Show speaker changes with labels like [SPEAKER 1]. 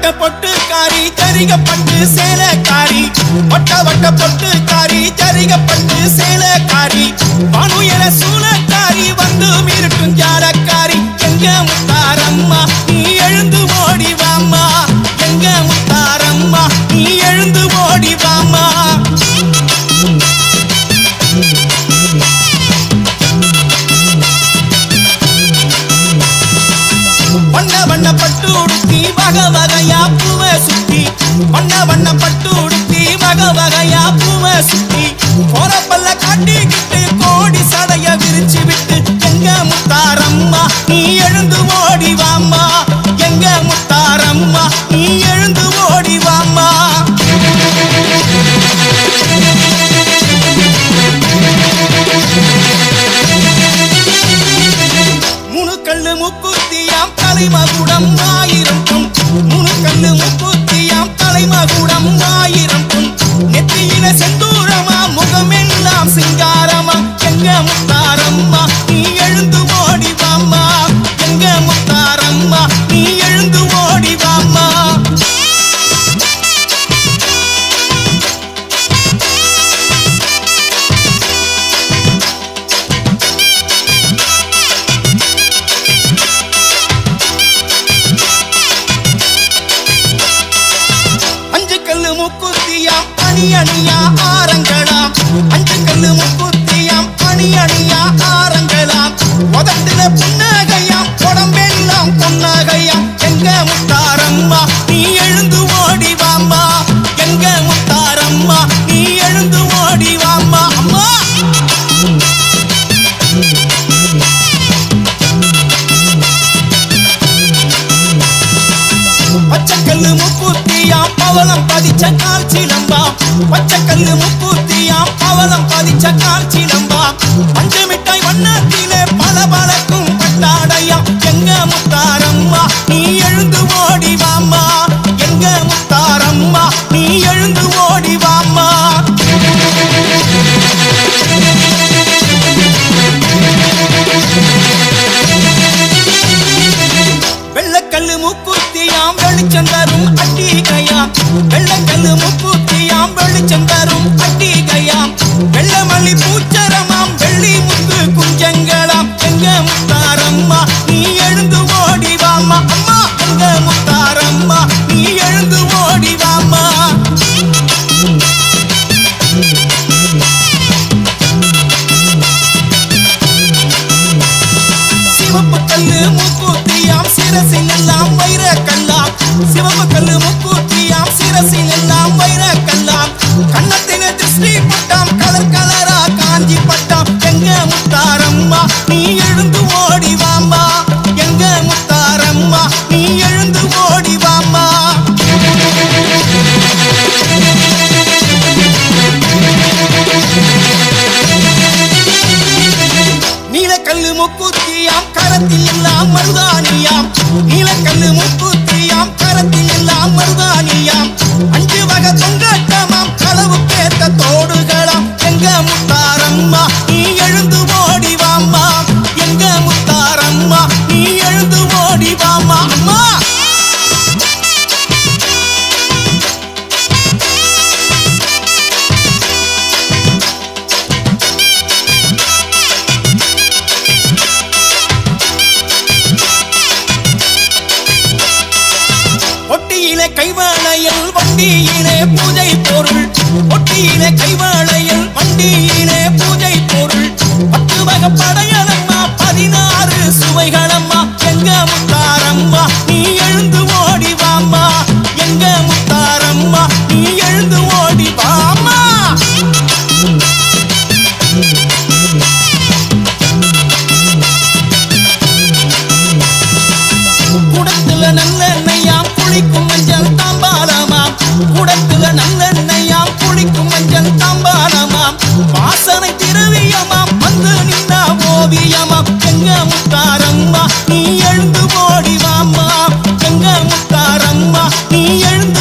[SPEAKER 1] வட்ட பொட்டு காரி ஜரிக பொட்டுக்காரி சேல காரி. வட்ட வட்ட பொட்டு காரி ஜரிக பொட்டுக்காரி ஜரிகப்பட்டு சேலக்காரி பனுயர சூழக்காரி வந்து மிருட்டும் ஜாலக்காரி. எங்க முத்தாரம்மா நீ எழுந்து ஓடி வாம்மா. எங்க முத்தாரம்மா நீ எழுந்து ஓடி வாம்மா. வண்ண வண்ண பட்டு உடுத்தி வக வகையா பூவ சுத்தி வண்ண வண்ண பட்டு உடுத்தி வக வகையா பூவ சுத்தி. தலைமகுடம் ஆயிரம் பொன் முணுக்கல்லு முக்குத்தியாம் தலைமகுடம் ஆயிரம் பொன் நெத்தியில செந்தூரமா முகம் எல்லாம் சிங்காரமா. எங்க முத்தாரம்மா நீ எழுந்து ஓடி வாம்மா எங்க முத்தாரம்மா முக்குத்தியாம் அணி அணியா ஆரங்களாம் அஞ்சு கல்லு முக்குத்தியாம் அணி அணியா ஆரங்களாம் உதட்டுல புன்னகையாம் உடம்பெல்லாம் பொன்னகையாம் எங்க முத்தாரம்மா நீ எழுந்து ஓடி வாம்மா. எங்க முத்தாரம்மா நீ எழுந்து ஓடி வாம்மா. அம்மா! பச்சைக்கல்லு முக்கூத்தியாம் பவளம் பதிச்ச கால் பச்சை கல்லு முக்கூத்தியாம் பவளம் பதிச்ச கால் சிலம்பா பஞ்சு மிட்டாய் வண்ணத்திலே பல பலக்கும் பட்டாடையா எங்க முத்தாரம்மா நீ எழுந்து ஓடி வாம்மா. எங்க முத்தாரம்மா நீ எழுந்து ஓடி வாம்மா. வெள்ளக்கல்லு முக்கூத்தியாம் வெளிச்சம் தரும் அட்டிகையாம் வெள்ளக்கல்லு முக்கூத்தியாம் வெளிச்சம் தரும் அட்டிகையாம் வெள்ளமல்லி பூச்சரமாம் வெள்ளி முத்து குஞ்சங்களாம். எங்க முத்தாரம்மா நீ எழுந்து ஓடி வாம்மா. அம்மா எங்க முத்தாரம்மா நீ எழுந்து ஓடி சிவப்பு கல்லு முக்குத்தியாம் கரத்தில் எல்லாம் மருதானியாம் நீலக்கல்லு முக்குத்தியாம் கரத்தில் எல்லாம் மருதானியாம் அஞ்சு வகை தொங்கட்டமாம் களவு கேட்ட தோடுகளாம். எங்க முத்தாரம்மா நீ எழுந்து ஓடிவாம்மா. எங்க முத்தாரம்மா கைவாளையில் வண்டியிலே பூஜை பொருள். ஒட்டியிலே கைவாளையில் வண்டியிலே பூஜை பொருள். வாசனை திருவியமா வந்து நின்னா ஓவியமா எங்க முத்தாரம்மா நீ எழுந்து ஓடிவாமா எங்க முத்தாரம்மா நீ எழுந்து